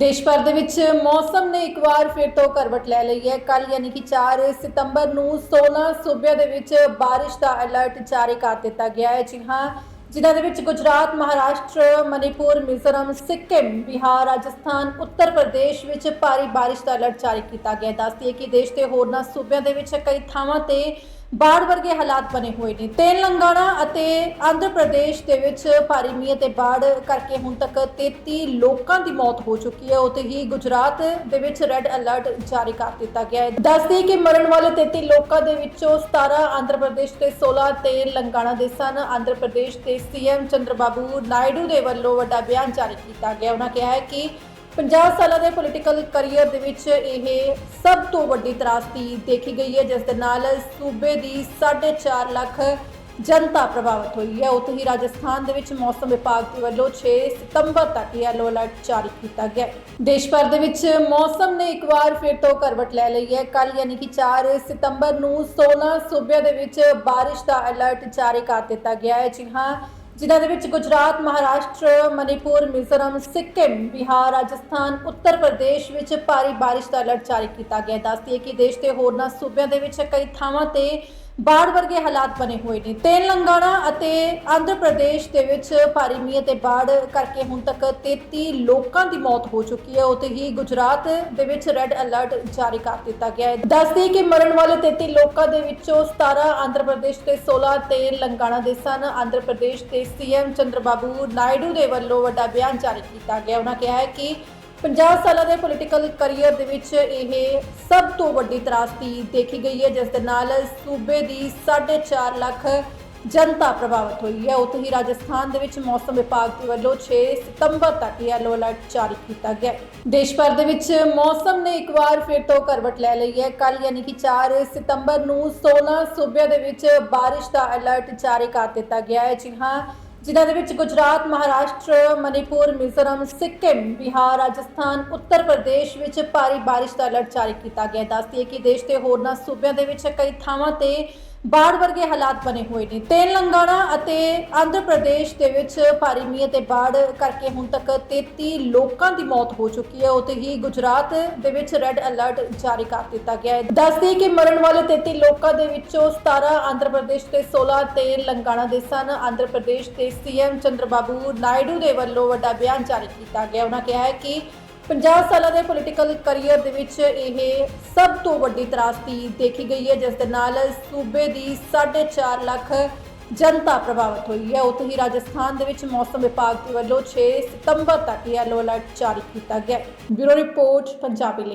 ਦੇਸ਼ ਭਰ ਦੇ ਵਿੱਚ ਮੌਸਮ ਨੇ ਇੱਕ ਵਾਰ ਫਿਰ ਤੋਂ ਕਰਵਟ ਲੈ ਲਈ ਹੈ। ਕੱਲ ਯਾਨੀ ਕਿ 4 ਸਤੰਬਰ ਨੂੰ 16 ਸੂਬਿਆਂ ਦੇ ਵਿੱਚ ਬਾਰਿਸ਼ ਦਾ ਅਲਰਟ ਜਾਰੀ ਕਰ ਦਿੱਤਾ ਗਿਆ ਹੈ। ਜੀ ਹਾਂ, ਜਿਨ੍ਹਾਂ ਦੇ ਵਿੱਚ ਗੁਜਰਾਤ, ਮਹਾਰਾਸ਼ਟਰ, ਮਨੀਪੁਰ, ਮਿਜ਼ੋਰਮ, ਸਿੱਕਮ, ਬਿਹਾਰ, ਰਾਜਸਥਾਨ, ਉੱਤਰ ਪ੍ਰਦੇਸ਼ ਵਿੱਚ ਭਾਰੀ ਬਾਰਿਸ਼ ਦਾ ਅਲਰਟ ਜਾਰੀ ਕੀਤਾ ਗਿਆ ਦੱਸਦੀ ਹੈ ਕਿ ਦੇਸ਼ ਦੇ ਹੋਰਨਾਂ ਸੂਬਿਆਂ ਦੇ ਵਿੱਚ ਕਈ ਥਾਵਾਂ ਤੇ ਬਾੜ ਵਰਗੇ ਹਾਲਾਤ ਬਣੇ ਹੋਏ ਨੇ। ਤੇਲੰਗਾਨਾ ਅਤੇ ਆਂਧਰ ਪ੍ਰਦੇਸ਼ ਦੇ ਵਿੱਚ ਭਾਰੀ ਮੀਂਹ ਤੇ ਬਾੜ ਕਰਕੇ ਹੁਣ ਤੱਕ 33 ਲੋਕਾਂ ਦੀ ਮੌਤ ਹੋ ਚੁੱਕੀ ਹੈ। ਉੱਥੇ ਹੀ ਗੁਜਰਾਤ ਦੇ ਵਿੱਚ ਰੈੱਡ ਅਲਰਟ ਜਾਰੀ ਕਰ ਦਿੱਤਾ ਗਿਆ ਹੈ। ਦੱਸਦੇ ਕਿ ਮਰਨ ਵਾਲੇ 33 ਲੋਕਾਂ ਦੇ ਵਿੱਚੋਂ 17 ਆਂਧਰ ਪ੍ਰਦੇਸ਼ ਤੇ 16 ਤੇਲੰਗਾਨਾ ਦੇ ਸਨ। ਆਂਧਰ ਪ੍ਰਦੇਸ਼ ਦੇ ਸੀਐਮ ਚੰਦਰਬਾਬੂ ਨਾਇਡੂ ਦੇ ਵੱਲੋਂ ਵੱਡਾ ਬਿਆਨ ਜਾਰੀ ਕੀਤਾ ਗਿਆ। ਉਹਨਾਂ ਕਿਹਾ ਹੈ ਕਿ 50 ਸਾਲਾਂ ਦੇ ਪੋਲੀਟੀਕਲ ਕੈਰੀਅਰ ਦੇ ਵਿੱਚ ਇਹ ਸਭ ਤੋਂ ਵੱਡੀ ਤਰਾਸਦੀ ਦੇਖੀ ਗਈ ਹੈ, ਜਿਸ ਦੇ ਨਾਲ ਸੂਬੇ ਦੀ 4.5 ਲੱਖ ਜਨਤਾ ਪ੍ਰਭਾਵਿਤ ਹੋਈ ਹੈ। ਉੱਥੇ ਹੀ ਰਾਜਸਥਾਨ ਦੇ ਵਿੱਚ ਮੌਸਮ ਵਿਭਾਗ ਦੇ ਵੱਲੋਂ 6 ਸਤੰਬਰ ਤੱਕ ਯੈਲੋ ਅਲਰਟ ਜਾਰੀ ਕੀਤਾ ਗਿਆ ਦੇਸ਼ ਭਰ ਦੇ ਵਿੱਚ ਮੌਸਮ ਨੇ ਇੱਕ ਵਾਰ ਫਿਰ ਤੋਂ ਕਰਵਟ ਲੈ ਲਈ ਹੈ। ਕੱਲ ਯਾਨੀ ਕਿ 4 ਸਤੰਬਰ ਨੂੰ 16 ਸੂਬਿਆਂ ਦੇ ਵਿੱਚ ਬਾਰਿਸ਼ ਦਾ ਅਲਰਟ ਜਾਰੀ ਕਰ ਦਿੱਤਾ ਗਿਆ ਹੈ। ਜੀ ਹਾਂ ਜਿਨ੍ਹਾਂ ਦੇ ਵਿੱਚ ਗੁਜਰਾਤ, ਮਹਾਰਾਸ਼ਟਰ, ਮਨੀਪੁਰ, ਮਿਜ਼ੋਰਮ, ਸਿੱਕਿਮ, ਬਿਹਾਰ, ਰਾਜਸਥਾਨ, ਉੱਤਰ ਪ੍ਰਦੇਸ਼ ਵਿੱਚ ਭਾਰੀ ਬਾਰਿਸ਼ ਦਾ ਅਲਰਟ ਜਾਰੀ ਕੀਤਾ ਗਿਆ। ਦੱਸਦੀ ਹੈ ਕਿ ਦੇਸ਼ ਦੇ ਹੋਰਨਾਂ ਸੂਬਿਆਂ ਦੇ ਵਿੱਚ ਕਈ ਥਾਵਾਂ ਤੇ ਬਾੜ ਵਰਗੇ ਹਾਲਾਤ ਬਣੇ ਹੋਏ ਨੇ। ਤੇਲੰਗਾਨਾ ਅਤੇ ਆਂਧਰ ਪ੍ਰਦੇਸ਼ ਦੇ ਵਿੱਚ ਭਾਰੀ ਮੀਂਹ ਤੇ ਬਾੜ ਕਰਕੇ ਹੁਣ ਤੱਕ 33 ਲੋਕਾਂ ਦੀ ਮੌਤ ਹੋ ਚੁੱਕੀ ਹੈ। ਉੱਥੇ ਹੀ ਗੁਜਰਾਤ ਦੇ ਵਿੱਚ ਰੈੱਡ ਅਲਰਟ ਜਾਰੀ ਕਰ ਦਿੱਤਾ ਗਿਆ ਹੈ। ਦੱਸਦੇ ਕਿ ਮਰਨ ਵਾਲੇ 33 ਲੋਕਾਂ ਦੇ ਵਿੱਚੋਂ 17 ਆਂਧਰ ਪ੍ਰਦੇਸ਼ ਤੇ 16 ਤੇਲੰਗਾਨਾ ਦੇ ਸਨ। ਆਂਧਰ ਪ੍ਰਦੇਸ਼ ਦੇ ਸੀਐਮ ਚੰਦਰਬਾਬੂ ਨਾਇਡੂ ਦੇ ਵੱਲੋਂ ਵੱਡਾ ਬਿਆਨ ਜਾਰੀ ਕੀਤਾ ਗਿਆ। ਉਹਨਾਂ ਕਿਹਾ ਹੈ ਕਿ 50 ਸਾਲਾਂ ਦੇ ਪੋਲੀਟੀਕਲ ਕੈਰੀਅਰ ਦੇ ਵਿੱਚ ਇਹ ਸਭ ਤੋਂ ਵੱਡੀ ਤਰਾਸਦੀ ਦੇਖੀ ਗਈ ਹੈ, ਜਿਸ ਦੇ ਨਾਲ ਸੂਬੇ ਦੀ 4.5 ਲੱਖ ਜਨਤਾ ਪ੍ਰਭਾਵਿਤ ਹੋਈ ਹੈ। ਉੱਥੇ ਹੀ ਰਾਜਸਥਾਨ ਦੇ ਵਿੱਚ ਮੌਸਮ ਵਿਭਾਗ ਦੇ ਵੱਲੋਂ 6 ਸਤੰਬਰ ਤੱਕ ਯੈਲੋ ਅਲਰਟ ਜਾਰੀ ਕੀਤਾ ਗਿਆ ਹੈ। ਦੇਸ਼ ਭਰ ਦੇ ਵਿੱਚ ਮੌਸਮ ਨੇ ਇੱਕ ਵਾਰ ਫਿਰ ਤੋਂ ਕਰਵਟ ਲੈ ਲਈ ਹੈ। ਕੱਲ ਯਾਨੀ ਕਿ 4 ਸਤੰਬਰ ਨੂੰ 16 ਸੂਬਿਆਂ ਦੇ ਵਿੱਚ ਬਾਰਿਸ਼ ਦਾ ਅਲਰਟ ਜਾਰੀ ਕਰ ਦਿੱਤਾ ਗਿਆ ਹੈ। ਜੀ ਹਾਂ ਜਿਨ੍ਹਾਂ ਦੇ ਵਿੱਚ ਗੁਜਰਾਤ, ਮਹਾਰਾਸ਼ਟਰ, ਮਨੀਪੁਰ, ਮਿਜ਼ੋਰਮ, ਸਿੱਕਿਮ, ਬਿਹਾਰ, ਰਾਜਸਥਾਨ, ਉੱਤਰ ਪ੍ਰਦੇਸ਼ ਵਿੱਚ ਭਾਰੀ ਬਾਰਿਸ਼ ਦਾ ਅਲਰਟ ਜਾਰੀ ਕੀਤਾ ਗਿਆ। ਦੱਸਦੀ ਹੈ ਕਿ ਦੇਸ਼ ਦੇ ਹੋਰਨਾਂ ਸੂਬਿਆਂ ਦੇ ਵਿੱਚ ਕਈ ਥਾਵਾਂ ਤੇ ਬਾੜ ਵਰਗੇ ਹਾਲਾਤ ਬਣੇ ਹੋਏ ਨੇ। ਤੇਲੰਗਾਨਾ ਅਤੇ ਆਂਧਰ ਪ੍ਰਦੇਸ਼ ਦੇ ਵਿੱਚ ਭਾਰੀ ਮੀਂਹ ਤੇ ਬਾੜ ਕਰਕੇ ਹੁਣ ਤੱਕ 33 ਲੋਕਾਂ ਦੀ ਮੌਤ ਹੋ ਚੁੱਕੀ ਹੈ। ਉੱਥੇ ਹੀ ਗੁਜਰਾਤ ਦੇ ਵਿੱਚ ਰੈੱਡ ਅਲਰਟ ਜਾਰੀ ਕਰ ਦਿੱਤਾ ਗਿਆ ਹੈ। ਦੱਸਦੇ ਕਿ ਮਰਨ ਵਾਲੇ 33 ਲੋਕਾਂ ਦੇ ਵਿੱਚੋਂ 17 ਆਂਧਰ ਪ੍ਰਦੇਸ਼ ਤੇ 16 ਤੇਲੰਗਾਨਾ ਦੇ ਸਨ। ਆਂਧਰ ਪ੍ਰਦੇਸ਼ ਦੇ ਸੀਐਮ ਚੰਦਰਬਾਬੂ ਨਾਇਡੂ ਦੇ ਵੱਲੋਂ ਵੱਡਾ ਬਿਆਨ ਜਾਰੀ ਕੀਤਾ ਗਿਆ। ਉਹਨਾਂ ਕਿਹਾ ਹੈ ਕਿ 50 ਸਾਲਾਂ ਦੇ ਪੋਲੀਟੀਕਲ ਕੈਰੀਅਰ ਦੇ ਵਿੱਚ ਇਹ ਸਭ ਤੋਂ ਵੱਡੀ ਤਰਾਸਦੀ ਦੇਖੀ ਗਈ ਹੈ, ਜਿਸ ਦੇ ਨਾਲ ਸੂਬੇ ਦੀ 4.5 ਲੱਖ ਜਨਤਾ ਪ੍ਰਭਾਵਿਤ ਹੋਈ ਹੈ। ਉੱਥੇ ਹੀ ਰਾਜਸਥਾਨ ਦੇ ਵਿੱਚ ਮੌਸਮ ਵਿਭਾਗ ਦੇ ਵੱਲੋਂ 6 ਸਤੰਬਰ ਤੱਕ ਯੈਲੋ ਅਲਰਟ ਜਾਰੀ ਕੀਤਾ ਗਿਆ ਹੈ। ਬਿਊਰੋ ਰਿਪੋਰਟ, ਪੰਜਾਬੀ ਲਈ